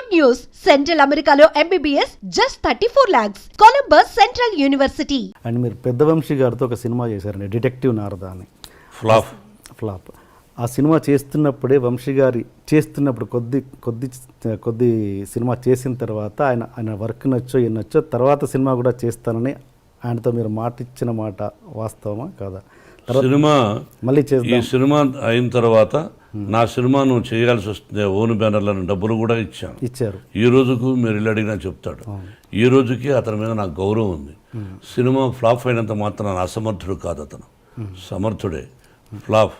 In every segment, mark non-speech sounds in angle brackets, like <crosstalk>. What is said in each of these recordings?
Good news! Central Americano MBBS just 34 lakhs. Columbus Central University. And మీరు పెద్ద వంశీ గారితో ఒక సినిమా చేశారండి డిటెక్టివ్ నారద అని ఫ్లాప్ ఫ్లాప్ ఆ సినిమా చేస్తున్నప్పుడే వంశీ గారి చేస్తున్నప్పుడు కొద్ది కొద్ది కొద్ది సినిమా చేసిన తర్వాత ఆయన ఆయన వర్క్ నచ్చో ఏం నచ్చో తర్వాత సినిమా కూడా చేస్తానని ఆయనతో మీరు మాట ఇచ్చిన మాట వాస్తవమా కాదా తర్వాత సినిమా మళ్ళీ ఈ చేద్దాం సినిమా అయిన తర్వాత నా సినిమా నువ్వు చేయాల్సి వస్తుంది ఓన్ బ్యానర్లను డబ్బులు కూడా ఇచ్చాను. ఇచ్చారు. ఈ రోజుకు మీరు ఇల్లు అడిగినా చెప్తాడు. ఈ రోజుకి అతని మీద నాకు గౌరవం ఉంది. సినిమా ఫ్లాప్ అయినంత మాత్రం అసమర్థుడు కాదు అతను. సమర్థుడే. ఫ్లాప్.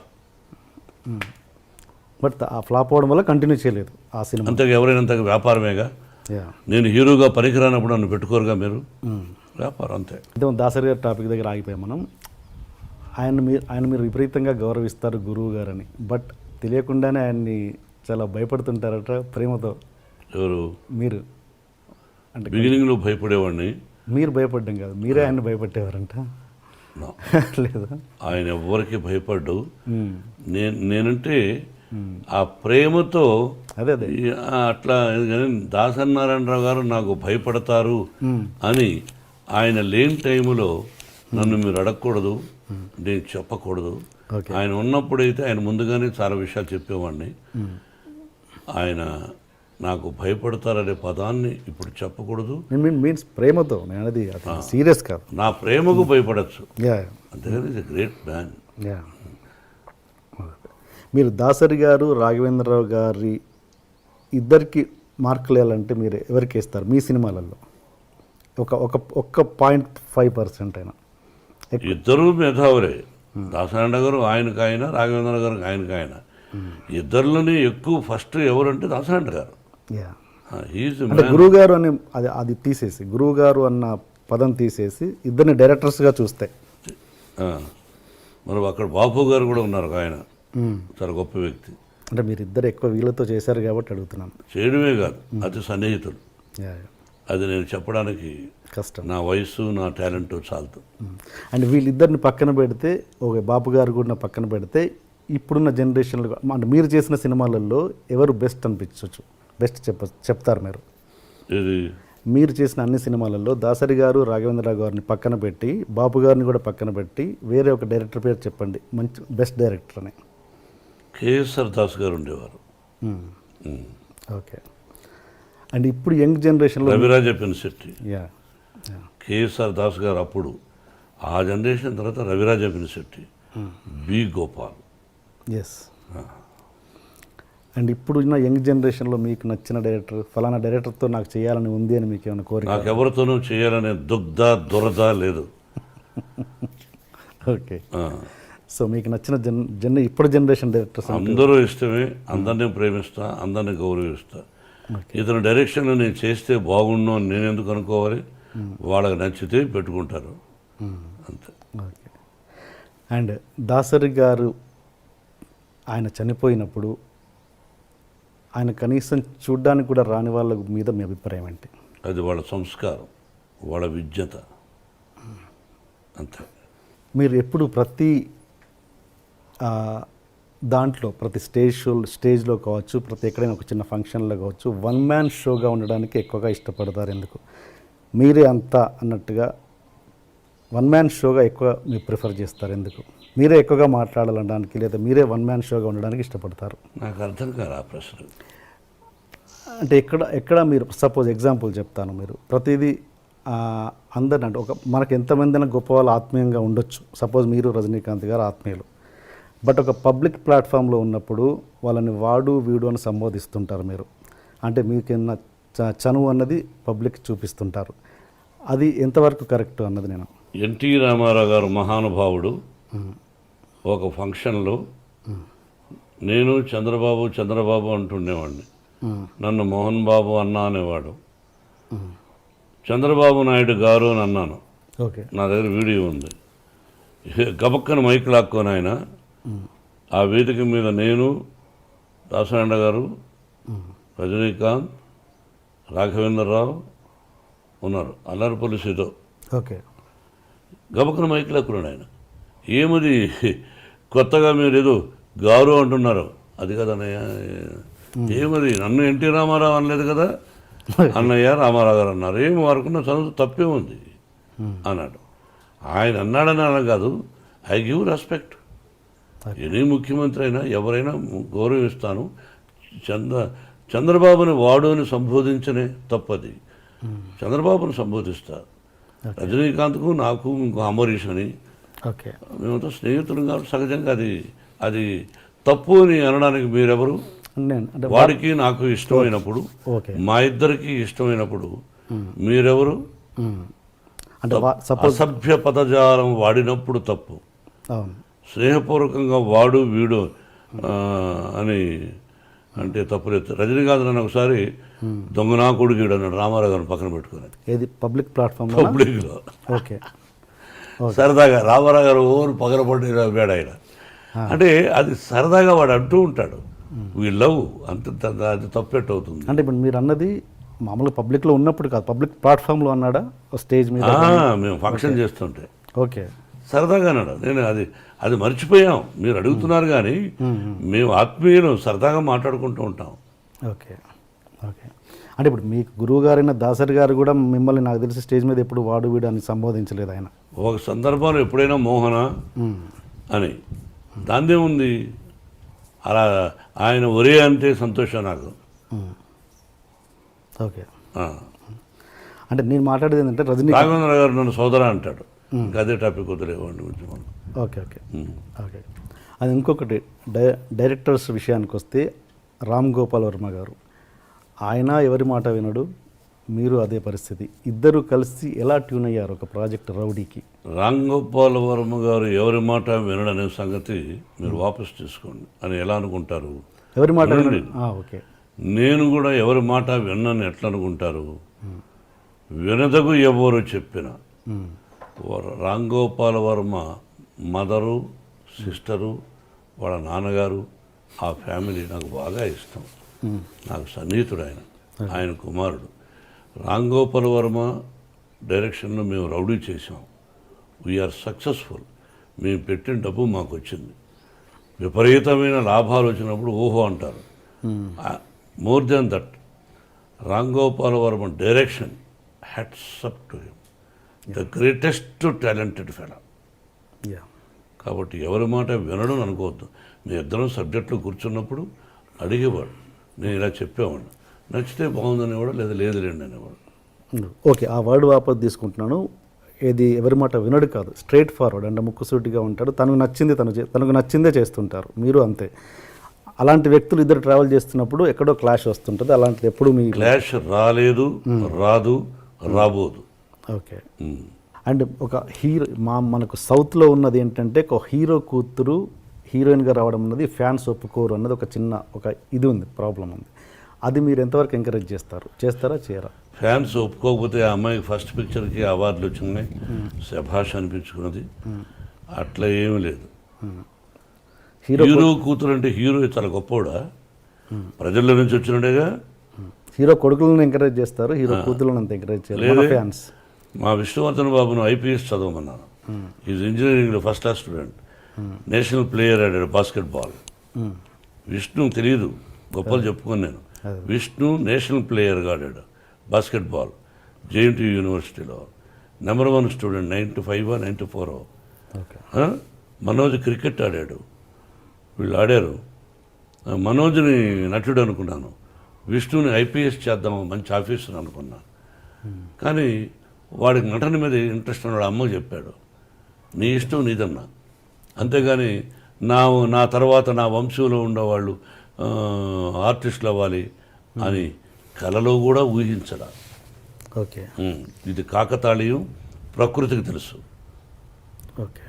బట్ ఆ ఫ్లాప్ అవ్వడం వల్ల కంటిన్యూ చేయలేదు ఆ సినిమా. అంతగా ఎవరైనంతగా వ్యాపారమేగా? నేను హీరోగా పనికిరానప్పుడు నన్ను పెట్టుకోరుగా మీరు? వ్యాపారం అంతే. అయితే దాసరి గారి టాపిక్ దగ్గర ఆగిపోయాం మనం. ఆయన మీరు ఆయన మీరు విపరీతంగా గౌరవిస్తారు గురువు గారని. బట్ తెలియకుండానే ఆయన్ని చాలా భయపడుతుంటారట ప్రేమతో. ఎవరు? మీరు. అంటే బిగినింగ్లో భయపడేవాడిని. మీరు భయపడ్డం కాదు మీరే ఆయన భయపెట్టేవారంట. <laughs> లేదా? ఆయన ఎవ్వరికి భయపడ్డు. నేను నేనంటే ఆ ప్రేమతో అదే అదే. అట్లా దాసనారాయణరావు గారు నాకు భయపడతారు అని ఆయన లేని టైంలో నన్ను మీరు అడగకూడదు నేను చెప్పకూడదు. ఆయన ఉన్నప్పుడైతే ఆయన ముందుగానే చాలా విషయాలు చెప్పేవాడిని. ఆయన నాకు భయపడతారనే పదాన్ని ఇప్పుడు చెప్పకూడదు. మీన్స్ ప్రేమతో అది సీరియస్ కాదు. నా ప్రేమకు భయపడచ్చు. యా అంతేగాని ఇస్ గ్రేట్ మ్యాన్ మీరు దాసరి గారు రాఘవేంద్రరావు గారి ఇద్దరికి మార్కులు వేయాలంటే మీరు ఎవరికి ఇస్తారు మీ సినిమాలలో. ఒక ఒక ఒక్క పాయింట్ ఫైవ్ పర్సెంట్ అయినా. ఇద్దరు మేధావులే. దాసనారాయణ గారు ఆయనకు ఆయన రాఘవేంద్ర గారు ఆయనకు ఆయన ఇద్దరిలోనే ఎక్కువ ఫస్ట్ ఎవరంటే దాసనారాయణ గారు. గురువు గారు అని అది అది తీసేసి గురువు గారు అన్న పదం తీసేసి ఇద్దరిని డైరెక్టర్స్గా చూస్తే. మరి అక్కడ బాపు గారు కూడా ఉన్నారు ఆయన. చాలా గొప్ప వ్యక్తి. అంటే మీరు ఇద్దరు ఎక్కువ వీళ్ళతో చేశారు కాబట్టి అడుగుతున్నాను. చేయడమే కాదు అతి యా. అది నేను చెప్పడానికి కష్టం. నా వయసు నా టాలెంట్ చాలదు. అండ్ వీళ్ళిద్దరిని పక్కన పెడితే ఒక బాపు గారు కూడా పక్కన పెడితే ఇప్పుడున్న జనరేషన్లో అంటే మీరు చేసిన సినిమాలలో ఎవరు బెస్ట్ అనిపించవచ్చు బెస్ట్ చెప్ప చెప్తారు మీరు. మీరు చేసిన అన్ని సినిమాలలో దాసరి గారు రాఘవేంద్రరావు గారిని పక్కన పెట్టి బాపు గారిని కూడా పక్కన పెట్టి వేరే ఒక డైరెక్టర్ పేరు చెప్పండి. మంచి బెస్ట్ డైరెక్టర్ అని. కేఎస్ఆర్ దాస్ గారు ఉండేవారు. ఓకే. అండ్ ఇప్పుడు యంగ్ జనరేషన్లో Raviraja Pinisetty yeah yeah. K S R Das గారు అప్పుడు ఆ జనరేషన్ తర్వాత Raviraja Pinisetty B Gopal. Yes and ఇప్పుడు ఉన్న యంగ్ జనరేషన్లో మీకు నచ్చిన డైరెక్టర్ ఫలానా డైరెక్టర్తో నాకు చేయాలని ఉంది అని మీకు ఏమైనా కోరిక? నాకెవరితోనూ చేయాలనే దుగ్ధ దురద లేదు. <laughs> ఓకే. సో మీకు నచ్చిన జన్ జన్ ఇప్పుడు జనరేషన్ డైరెక్టర్స్ అందరూ ఇష్టమే అందరినీ ప్రేమిస్తా అందరినీ గౌరవిస్తా. ఇతని డైరెక్షన్లో నేను చేస్తే బాగుండు అని నేను ఎందుకు అనుకోవాలి? వాళ్ళకి నచ్చితే పెట్టుకుంటారు. అంతే. ఓకే. అండ్ దాసరి గారు ఆయన చనిపోయినప్పుడు ఆయన కనీసం చూడ్డానికి కూడా రాని వాళ్ళ మీద మీ అభిప్రాయం ఏంటి? అది వాళ్ళ సంస్కారం వాళ్ళ విజ్ఞత. అంతే. మీరు ఎప్పుడు ప్రతి దాంట్లో ప్రతి స్టేజ్ షో స్టేజ్లో కావచ్చు ప్రతి ఎక్కడైనా ఒక చిన్న ఫంక్షన్లో కావచ్చు వన్ మ్యాన్ షోగా ఉండడానికి ఎక్కువగా ఇష్టపడతారు ఎందుకు? మీరే అంతా అన్నట్టుగా వన్ మ్యాన్ షోగా ఎక్కువ మీరు ప్రిఫర్ చేస్తారు ఎందుకు? మీరే ఎక్కువగా మాట్లాడాలనడానికి లేదా మీరే వన్ మ్యాన్ షోగా ఉండడానికి ఇష్టపడతారు? నాకు అర్థం కాదు ఆ ప్రశ్న. అంటే ఎక్కడ ఎక్కడ మీరు సపోజ్ ఎగ్జాంపుల్ చెప్తాను మీరు. ప్రతిదీ అందరిని అంటే ఒక మనకు ఎంతమంది గొప్ప వాళ్ళు ఆత్మీయంగా ఉండొచ్చు. సపోజ్ మీరు రజనీకాంత్ గారు ఆత్మీయులు. బట్ ఒక పబ్లిక్ ప్లాట్ఫామ్లో ఉన్నప్పుడు వాళ్ళని వాడు వీడు అని సంబోధిస్తుంటారు మీరు. అంటే మీకున్న చ- చనువు అన్నది పబ్లిక్ చూపిస్తుంటారు. అది ఎంతవరకు కరెక్ట్ అన్నది నేను. ఎన్టీ రామారావు గారు మహానుభావుడు. ఒక ఫంక్షన్లో నేను చంద్రబాబు చంద్రబాబు అంటుండేవాడిని. నన్ను మోహన్ బాబు అన్నా అనేవాడు. చంద్రబాబు నాయుడు గారు అని అన్నాను. ఓకే. నా దగ్గర వీడియో ఉంది. గబక్కన మైక్ లాక్కొని ఆయన ఆ వేదిక మీద నేను దాసనారాయణ గారు రజనీకాంత్ రాఘవేంద్రరావు ఉన్నారు. అల్లరిపల్లి సీతో ఓకే. గబక్కన మైక్ లాక్కున్నాడు ఆయన. ఏమది? కొత్తగా మీరు ఏదో గారు అంటున్నారు. అది కదన్నయ్య ఏమది? నన్ను ఎన్టీ రామారావు అనలేదు కదా? అన్నయ్య రామారావు గారు అన్నారు. ఏం వరకు నా చదువు తప్పే ఉంది. అన్నాడు. ఆయన అన్నాడని అన్న కాదు. I give respect. ఎనీ ముఖ్యమంత్రి అయినా ఎవరైనా గౌరవిస్తాను. చంద్ర చంద్రబాబుని వాడు అని సంబోధించనే తప్పది. చంద్రబాబుని సంబోధిస్తా. రజనీకాంత్కు నాకు ఇంకో అమరీష్ అని ఓకే. మేమంతా స్నేహితులు కాబట్టి సహజంగా అది అది తప్పు అని అనడానికి మీరెవరు? వాడికి నాకు ఇష్టమైనప్పుడు మా ఇద్దరికి ఇష్టమైనప్పుడు మీరెవరు. అంటే అసభ్య పదజాలం వాడినప్పుడు తప్పు. స్నేహపూర్వకంగా వాడు వీడు అని అంటే తప్పులేదు. రజనీకాంత్ నన్ను ఒకసారి దొంగనా కొడుకుడు అన్నాడు రామారావు గారిని పక్కన పెట్టుకుని. ఏది? పబ్లిక్ ప్లాట్ఫామ్ పబ్లిక్లో ఓకే. సరదాగా రామారావు గారు ఓరు పగలబడి వేడ ఆయన. అంటే అది సరదాగా వాడు అంటూ ఉంటాడు. వీ లవ్ అంత అది తప్పెట్టు అవుతుంది. అంటే ఇప్పుడు మీరు అన్నది మామూలుగా పబ్లిక్లో ఉన్నప్పుడు కాదు. పబ్లిక్ ప్లాట్ఫామ్లో అన్నాడా? స్టేజ్ మీద మేము ఫంక్షన్ చేస్తుంటే. ఓకే. సరదాగా అన్నాడు. నేను అది అది మర్చిపోయాం. మీరు అడుగుతున్నారు కానీ మేము ఆత్మీయులు సరదాగా మాట్లాడుకుంటూ ఉంటాం. Okay okay. అంటే ఇప్పుడు మీకు గురువు గారైన దాసరి గారు కూడా మిమ్మల్ని నాకు తెలిసి స్టేజ్ మీద ఎప్పుడు వాడు వీడు అని సంబోధించలేదు ఆయన. ఒక సందర్భంలో ఎప్పుడైనా మోహన. అని దాందే ఉంది. అలా ఆయన ఒరే అంటే సంతోషం నాకు. ఓకే. అంటే నేను మాట్లాడేది ఏంటంటే రజనీ రాఘవేంద్ర గారు నన్ను సోదర అంటాడు. ఇంకా అదే టాపిక్ గురించి మనం. Okay okay. ఓకే. అది ఇంకొకటి డై డైరెక్టర్స్ విషయానికి వస్తే రామ్ గోపాల్ వర్మ గారు ఆయన ఎవరి మాట వినడు మీరు అదే పరిస్థితి. ఇద్దరు కలిసి ఎలా ట్యూన్ అయ్యారు ఒక ప్రాజెక్ట్ రౌడీకి? రామ్ గోపాల్ వర్మ గారు ఎవరి మాట వినడనే సంగతి మీరు వాపస్ తీసుకోండి. అని ఎలా అనుకుంటారు? ఎవరి మాట ఓకే. నేను కూడా ఎవరి మాట విన్నాను ఎట్లా అనుకుంటారు? వినదగు ఎవరు చెప్పిన. మ్మ్. వర- రామ్ గోపాల్ వర్మ మదరు సిస్టరు వాళ్ళ నాన్నగారు ఆ ఫ్యామిలీ నాకు బాగా ఇష్టం. నాకు సన్నిహితుడు ఆయన. ఆయన కుమారుడు. రామ్ గోపాల్ వర్మ డైరెక్షన్లో మేము రౌడీ చేసాం వీఆర్ సక్సెస్ఫుల్ మేము పెట్టిన డబ్బు మాకు వచ్చింది. విపరీతమైన లాభాలు వచ్చినప్పుడు ఓహో అంటారు. More than that Ram Gopal Varma direction hats off to him the greatest talented fellow. Yeah కాబట్టి ఎవరి మాట వినడం అనుకోవద్దు. మీ ఇద్దరం సబ్జెక్టులు కూర్చున్నప్పుడు అడిగేవాడు నేను ఇలా చెప్పేవాడు నచ్చితే బాగుందనేవాడు లేదా లేదులేండి అనేవాడు. ఓకే ఆ వర్డ్ వాపస్ తీసుకుంటున్నాను. ఏది ఎవరి మాట వినడు కాదు. స్ట్రైట్ ఫార్వర్డ్ అంటే ముక్కుసూటిగా ఉంటాడు. తనకు నచ్చింది తను చే- తనకు నచ్చిందే చేస్తుంటారు. మీరు అంతే. అలాంటి వ్యక్తులు ఇద్దరు ట్రావెల్ చేస్తున్నప్పుడు ఎక్కడో క్లాష్ వస్తుంటుంది. అలాంటిది ఎప్పుడు మీ క్లాష్ రాలేదు రాదు రాబోదు. ఓకే. అండ్ ఒక హీరో మా మనకు సౌత్లో ఉన్నది ఏంటంటే ఒక హీరో కూతురు హీరోయిన్గా రావడం అన్నది ఫ్యాన్స్ ఒప్పుకోరు అన్నది ఒక చిన్న ఒక ఇది ఉంది ప్రాబ్లం ఉంది. అది మీరు ఎంతవరకు ఎంకరేజ్ చేస్తారు? చేస్తారా చేయరా? ఫ్యాన్స్ ఒప్పుకోకపోతే ఆ అమ్మాయికి ఫస్ట్ పిక్చర్కి అవార్డులు వచ్చినాయి. శభాష్ అనిపించుకున్నది. అట్లా ఏమీ లేదు. హీరో హీరో కూతురు అంటే హీరో చాలా గొప్పవాడా ప్రజల్లో నుంచి వచ్చినట్టుగా హీరో కొడుకులను ఎంకరేజ్ చేస్తారు హీరో కూతురులను అంత ఎంకరేజ్ లేదే. ఫ్యాన్స్. మా విష్ణువర్ధన్ బాబును ఐపీఎస్ చదవమన్నాను ఈజ్ ఇంజనీరింగ్లో first class student national player ఆడాడు బాస్కెట్ బాల్ విష్ణు తెలియదు గొప్పలు చెప్పుకొని నేను. విష్ణు నేషనల్ ప్లేయర్గా ఆడాడు. బాస్కెట్ బాల్ జేఎన్టీ యూనివర్సిటీలో number one student ninety five ninety four okay Manoj cricket ఆడాడు. వీళ్ళు ఆడారు. మనోజ్ని నటుడు అనుకున్నాను. విష్ణుని ఐపీఎస్ చేద్దాం మంచి ఆఫీసర్ అనుకున్నాను కానీ వాడికి నటన మీద ఇంట్రెస్ట్ ఉన్నాడు అమ్మ చెప్పాడు. నీ ఇష్టం నీదన్నా అంతేగాని నా నా తర్వాత నా వంశంలో ఉండేవాళ్ళు ఆర్టిస్టులు అవ్వాలి అని కలలో కూడా ఊహించడా ఓకే. ఇది కాకతాళీయం ప్రకృతికి తెలుసు. ఓకే.